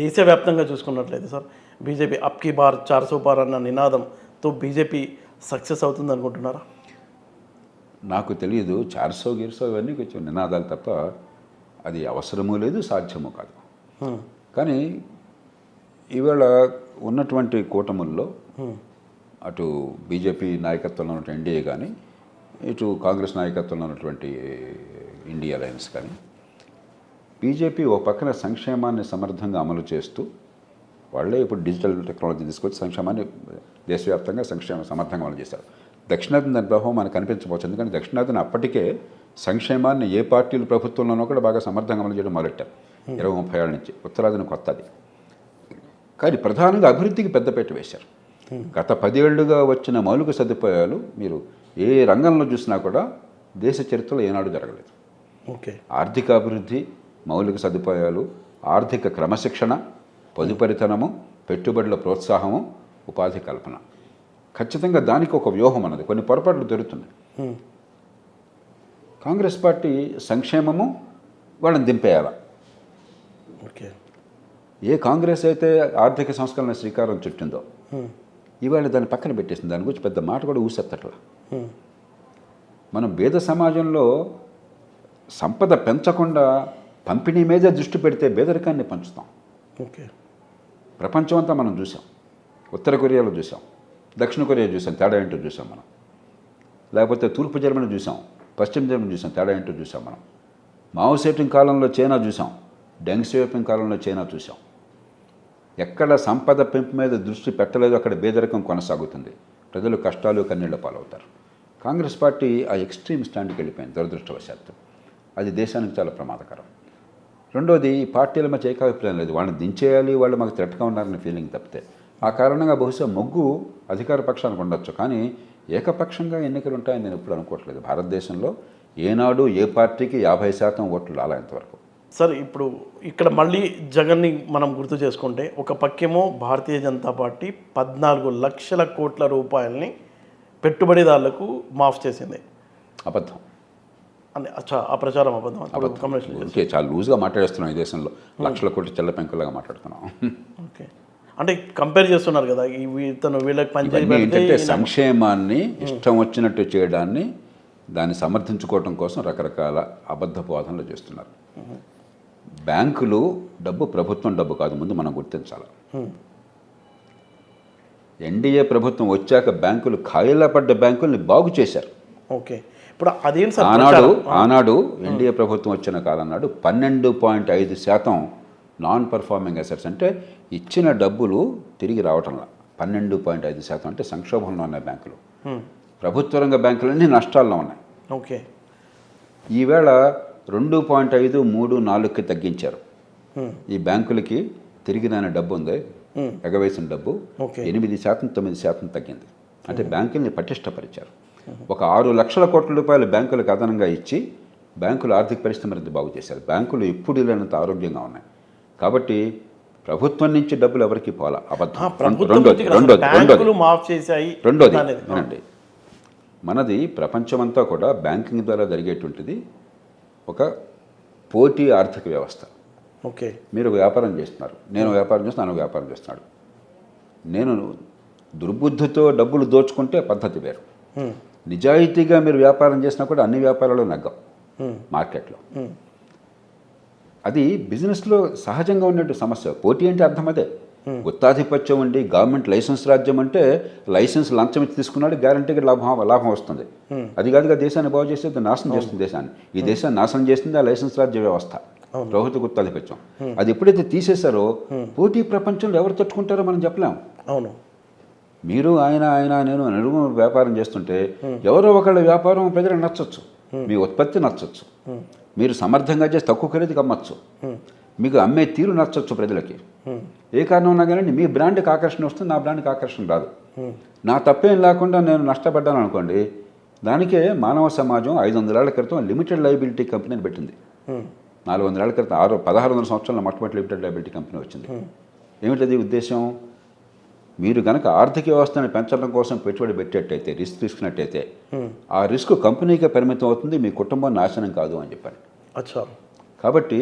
దేశవ్యాప్తంగా చూసుకున్నట్లయితే sir BJP అప్కి బార్ చార్సో బార్ అన్న నినాదంతో బీజేపీ సక్సెస్ అవుతుంది అనుకుంటున్నారా నాకు తెలియదు చార్సో గిర్సో ఇవన్నీ కొంచెం నినాదాలు తప్ప అది అవసరమూ లేదు సాధ్యము కాదు. కానీ ఈవేళ ఉన్నటువంటి కూటముల్లో. అటు బీజేపీ నాయకత్వంలో ఉన్నటువంటి ఎన్డీఏ కానీ ఇటు కాంగ్రెస్ నాయకత్వంలో ఉన్నటువంటి ఇండియా అలయన్స్ కానీ బీజేపీ ఓ పక్కన సంక్షేమాన్ని సమర్థంగా అమలు చేస్తూ వాళ్ళే ఇప్పుడు డిజిటల్ టెక్నాలజీ తీసుకొచ్చి సంక్షేమాన్ని దేశవ్యాప్తంగా సంక్షేమ సమర్థంగా అమలు చేశారు. దక్షిణాదిన దాని ప్రభావం మనకు కనిపించవచ్చు ఎందుకంటే దక్షిణాదిన అప్పటికే సంక్షేమాన్ని ఏ పార్టీలు ప్రభుత్వంలోనో కూడా బాగా సమర్థంగా అమలు చేయడం మొదలెట్టారు. ఇరవై ముప్పై ఏళ్ళ నుంచి ఉత్తరాదిన కొత్తది. కానీ ప్రధానంగా అభివృద్ధికి పెద్దపీట వేశారు. గత పదేళ్ళుగా వచ్చిన మౌలిక సదుపాయాలు మీరు ఏ రంగంలో చూసినా కూడా దేశ చరిత్రలో ఏనాడు జరగలేదు. ఓకే. ఆర్థిక అభివృద్ధి మౌలిక సదుపాయాలు ఆర్థిక క్రమశిక్షణ పొదుపరితనము పెట్టుబడుల ప్రోత్సాహము ఉపాధి కల్పన. ఖచ్చితంగా దానికి ఒక వ్యూహం అన్నది. కొన్ని పొరపాట్లు జరుగుతున్నాయి. హ్మ్. కాంగ్రెస్ పార్టీ సంక్షేమము వాళ్ళని దింపేయాల? ఓకే. ఏ కాంగ్రెస్ అయితే ఆర్థిక సంస్కరణ శ్రీకారం చుట్టిందో. ఇవాళ దాన్ని పక్కన పెట్టేసింది. దాని గురించి పెద్ద మాట కూడా ఊసెత్తట్లా. మనం భేద సమాజంలో సంపద పెంచకుండా పంపిణీ మీదే దృష్టి పెడితే పేదరికాన్ని పంచుతాం. ఓకే. ప్రపంచం అంతా మనం చూసాం. ఉత్తర కొరియాలో చూసాం. దక్షిణ కొరియా చూసాం. తేడా ఏంటో చూసాం మనం. లేకపోతే తూర్పు జర్మనీ చూసాం. పశ్చిమ జర్మనీ చూసాం. తేడా ఏంటో చూసాం మనం. మావో సేటింగ్ కాలంలో చైనా చూసాం. డెంగ్ సియోపింగ్ కాలంలో చైనా చూసాం. ఎక్కడ సంపద పెంపు మీద దృష్టి పెట్టలేదు అక్కడ పేదరికం కొనసాగుతుంది. ప్రజలు కష్టాలు కన్నీళ్ళ పాలవుతారు. కాంగ్రెస్ పార్టీ ఆ ఎక్స్ట్రీమ్ స్టాండ్కి వెళ్ళిపోయింది. దురదృష్టవశాత్తు. అది దేశానికి చాలా ప్రమాదకరం. రెండోది ఈ పార్టీల మధ్య ఏకాభిప్రాయం లేదు. వాళ్ళని దించేయాలి వాళ్ళు మాకు థ్రెట్గా ఉన్నారనే ఫీలింగ్ తప్పితే. ఆ కారణంగా బహుశా మొగ్గు అధికార పక్షానికి ఉండొచ్చు. కానీ ఏకపక్షంగా ఎన్నికలు ఉంటాయని నేను ఎప్పుడు అనుకోవట్లేదు. భారతదేశంలో ఏనాడు ఏ పార్టీకి యాభై శాతం ఓట్లు రాలా ఇంతవరకు సార్ ఇప్పుడు ఇక్కడ మళ్ళీ జగన్ని మనం గుర్తు చేసుకుంటే ఒక పక్కేమో భారతీయ జనతా పార్టీ పద్నాలుగు లక్షల కోట్ల రూపాయలని పెట్టుబడిదారులకు మాఫ్ చేసింది. అబద్ధం. అని అచ్చా ఆ ప్రచారం అబద్ధం చేసి ఓకే చాలా లూజ్గా మాట్లాడేస్తున్నాం ఈ దేశంలో. లక్షల కోటి చెల్ల పెంకులాగా మాట్లాడుతున్నాం. ఓకే. అంటే కంపేర్ చేస్తున్నారు కదా ఇతను వీళ్ళకి ఏంటంటే సంక్షేమాన్ని ఇష్టం వచ్చినట్టు చేయడాన్ని దాన్ని సమర్థించుకోవటం కోసం రకరకాల అబద్ధ బోధనలు చేస్తున్నారు. బ్యాంకులు డబ్బు ప్రభుత్వం డబ్బు కాదు ముందు మనం గుర్తించాలి. ఎన్డీఏ ప్రభుత్వం వచ్చాక బ్యాంకులు ఖాళీలా పడ్డ బ్యాంకుల్ని బాగు చేశారు. ఓకే. ఇప్పుడు అదేం సార్ ఆనాడు? ఆనాడు ఎన్డీఏ ప్రభుత్వం వచ్చిన కాలం నాడు పన్నెండు పాయింట్ ఐదు శాతం నాన్ పర్ఫార్మింగ్ అసెట్స్ అంటే ఇచ్చిన డబ్బులు తిరిగి రావటంలా పన్నెండు పాయింట్ ఐదు శాతం అంటే సంక్షోభంలో ఉన్నాయి బ్యాంకులు. ప్రభుత్వ రంగ బ్యాంకులన్నీ నష్టాల్లో ఉన్నాయి. ఓకే. ఈవేళ రెండు పాయింట్ ఐదు మూడు నాలుగుకి తగ్గించారు. ఈ బ్యాంకులకి తిరిగి రాని డబ్బు ఉంది. ఎగవేసిన డబ్బు ఓకే. ఎనిమిది శాతం తొమ్మిది శాతం తగ్గింది. అంటే బ్యాంకుల్ని పటిష్టపరిచారు. ఒక ఆరు లక్షల కోట్ల రూపాయలు బ్యాంకులకు అదనంగా ఇచ్చి బ్యాంకుల ఆర్థిక పరిస్థితి మరింత బాగు చేశారు? బ్యాంకులు ఇప్పుడు లేనంత ఆరోగ్యంగా ఉన్నాయి. కాబట్టి ప్రభుత్వం నుంచి డబ్బులు ఎవరికి పోలా? అబద్ధం. రెండోది రెండోది. వినండి. మనది ప్రపంచమంతా కూడా బ్యాంకింగ్ ద్వారా జరిగేటువంటిది ఒక పోటీ ఆర్థిక వ్యవస్థ. ఓకే. మీరు వ్యాపారం చేస్తున్నారు. నేను వ్యాపారం చేస్తున్నాను వ్యాపారం చేస్తున్నాడు. నేను దుర్బుద్ధితో డబ్బులు దోచుకుంటే పద్ధతి వేరు. నిజాయితీగా మీరు వ్యాపారం చేసినా కూడా అన్ని వ్యాపారాలు నగ్గం. మార్కెట్లో. అది బిజినెస్లో సహజంగా ఉన్నట్టు సమస్య. పోటీ అంటే అర్థం అదే. గుత్తాధిపత్యం ఉండి గవర్నమెంట్ లైసెన్స్ రాజ్యం అంటే లైసెన్స్ లంచం ఇచ్చి తీసుకున్నాడు గ్యారంటీగా లాభం లాభం వస్తుంది. అది కాదుగా దేశాన్ని బాగు చేసేది నాశనం చేస్తుంది దేశాన్ని. ఈ దేశాన్ని నాశనం చేస్తుంది ఆ లైసెన్స్ రాజ్య వ్యవస్థ. ప్రభుత్వ గుత్తాధిపత్యం. అది ఎప్పుడైతే తీసేశారో పోటీ ప్రపంచంలో ఎవరు తట్టుకుంటారో మనం చెప్పలేం. అవును. మీరు ఆయన ఆయన నేను నలుగురు వ్యాపారం చేస్తుంటే ఎవరో ఒకళ్ళ వ్యాపారం ప్రజలకు నచ్చచ్చు. మీ ఉత్పత్తి నచ్చచ్చు. మీరు సమర్థంగా చేసి తక్కువ ఖరీదుకి అమ్మచ్చు. మీకు అమ్మే తీరు నచ్చచ్చు ప్రజలకి. ఏ కారణం ఉన్నా కానీ మీ బ్రాండ్కి ఆకర్షణ వస్తుంది నా బ్రాండ్కి ఆకర్షణ రాదు. నా తప్పేం లేకుండా నేను నష్టపడ్డాను అనుకోండి దానికే మానవ సమాజం ఐదు వందల క్రితం లిమిటెడ్ లైబిలిటీ కంపెనీని పెట్టింది. నాలుగు వందల క్రితం ఆరు పదహారు వందల సంవత్సరాల మొట్టమొదటి లిమిటెడ్ లైబిలిటీ కంపెనీ వచ్చింది. ఏమిటది ఉద్దేశం? మీరు కనుక ఆర్థిక వ్యవస్థను పెంచడం కోసం పెట్టుబడి పెట్టేటైతే రిస్క్ తీసుకున్నట్టయితే ఆ రిస్క్ కంపెనీకే పరిమితం అవుతుంది మీ కుటుంబం నాశనం కాదు అని చెప్పాను. అచ్చా. కాబట్టి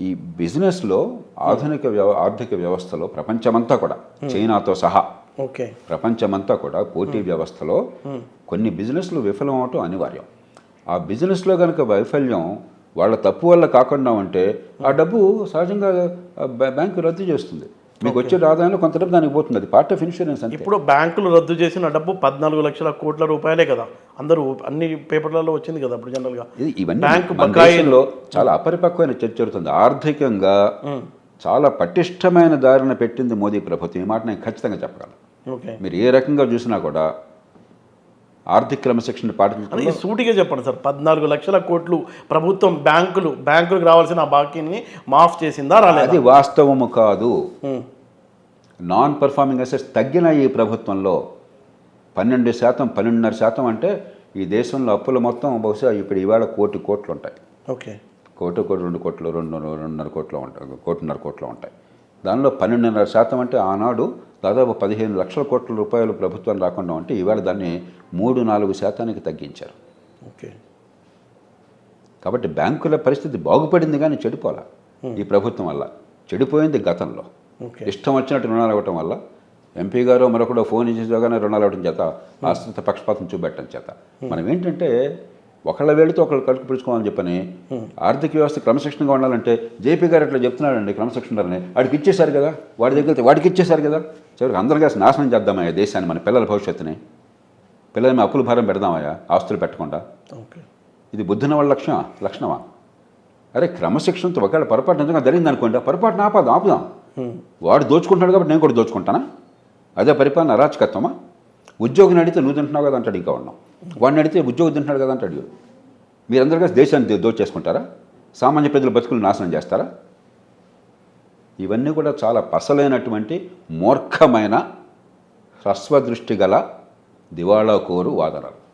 ఈ బిజినెస్లో ఆధునిక వ్యవ ఆర్థిక వ్యవస్థలో ప్రపంచమంతా కూడా చైనాతో సహా ఓకే. ప్రపంచమంతా కూడా పోటీ వ్యవస్థలో కొన్ని బిజినెస్లు విఫలం అవటం అనివార్యం. ఆ బిజినెస్లో కనుక వైఫల్యం వాళ్ళ తప్పు వల్ల కాకుండా ఉంటే ఆ డబ్బు సహజంగా బ్యాంకు రద్దు చేస్తుంది. మీకు వచ్చే ఆదాయంలో కొంత డబ్బు దానికి పోతుంది. అది పార్ట్ ఆఫ్ ఇన్సూరెన్స్ అంతే. ఇప్పుడు బ్యాంకులు రద్దు చేసిన డబ్బు పద్నాలుగు లక్షల కోట్ల రూపాయలే కదా. అందరూ అన్ని పేపర్లలో వచ్చింది కదా ఇప్పుడు జనరల్గా ఇవన్నీ బ్యాంకు మన బకాయిలు. దేశంలో చాలా అపరిపక్వమైన చర్చ జరుగుతుంది. ఆర్థికంగా చాలా పటిష్టమైన దారిన పెట్టింది మోదీ ప్రభుత్వం. ఈ మాట నేను ఖచ్చితంగా చెప్పగలను. మీరు ఏ రకంగా చూసినా కూడా ఆర్థిక క్రమశిక్షణ పాటించడం సూటిగా చెప్పండి సార్. పద్నాలుగు లక్షల కోట్లు ప్రభుత్వం బ్యాంకులు బ్యాంకులకు రావాల్సిన ఆ బాకీని మాఫ్ చేసిందా రాలేదా? అది వాస్తవము కాదు. నాన్ పర్ఫార్మింగ్ అసెట్స్ తగ్గిన ఈ ప్రభుత్వంలో పన్నెండు శాతం పన్నెండున్నర శాతం అంటే ఈ దేశంలో అప్పుల మొత్తం బహుశా ఇప్పుడు ఇవాళ కోటి కోట్లు ఉంటాయి. ఓకే. కోటి కోటి రెండు కోట్లు రెండు రెండున్నర కోట్లు ఉంటాయి కోటిన్నర కోట్లు ఉంటాయి. దానిలో పన్నెండున్నర శాతం అంటే ఆనాడు దాదాపు పదిహేను లక్షల కోట్ల రూపాయలు ప్రభుత్వం రాకుండా ఉంటే ఇవాళ దాన్ని మూడు నాలుగు శాతానికి తగ్గించారు. ఓకే. కాబట్టి బ్యాంకుల పరిస్థితి బాగుపడింది కానీ చెడిపోలే. ఈ ప్రభుత్వం వల్ల చెడిపోయింది గతంలో. ఇష్టం వచ్చినట్టు రుణాలు ఇవ్వటం వల్ల ఎంపీ గారు మరొకడు ఫోన్ ఇచ్చేసాగానే రుణాలు ఇవ్వడం చేత ఆశ్రిత పక్షపాతం చూపెట్టడం చేత. మనం ఏంటంటే ఒకళ్ళ వేడితో ఒకళ్ళు కడుపు పిలుచుకోవాలని చెప్పని ఆర్థిక వ్యవస్థ క్రమశిక్షణగా ఉండాలంటే జేపీ గారు అట్లా చెప్తున్నాడండి క్రమశిక్షణని వాడికి ఇచ్చేశారు కదా వాడి దగ్గర వెళ్తే వాడికి ఇచ్చేశారు కదా. చివరికి అందరం కలిసి నాశనం చేద్దామయ్యా దేశాన్ని మన పిల్లల భవిష్యత్తుని. పిల్లల మీద అప్పుల భారం పెడదామయ్యా ఆస్తులు పెట్టకుండా. ఓకే. ఇది బుద్ధిన వాళ్ళ లక్షణమా లక్షణమా? అరే క్రమశిక్షణతో ఒకవేళ పొరపాటు నిజంగా జరిగింది అనుకోండి పొరపాటున ఆపదాం ఆపుదాం. వాడు దోచుకుంటాడు కాబట్టి నేను కూడా దోచుకుంటానా? అదే పరిపాలన అరాచకత్వమా? ఉద్యోగిని అడిగితే నువ్వు తింటున్నావు కదా అంటాడు ఇంకా ఉన్నాం. వాడిని అడిగితే ఉద్యోగం తింటున్నాడు కదా అంటాడు. మీరందరూ కలిసి దేశాన్ని దోచేసుకుంటారా? సామాన్య ప్రజల బతుకులు నాశనం చేస్తారా? ఇవన్నీ కూడా చాలా పసలైనటువంటి మూర్ఖమైన హ్రస్వదృష్టి గల దివాళా కోరు వాదనలు.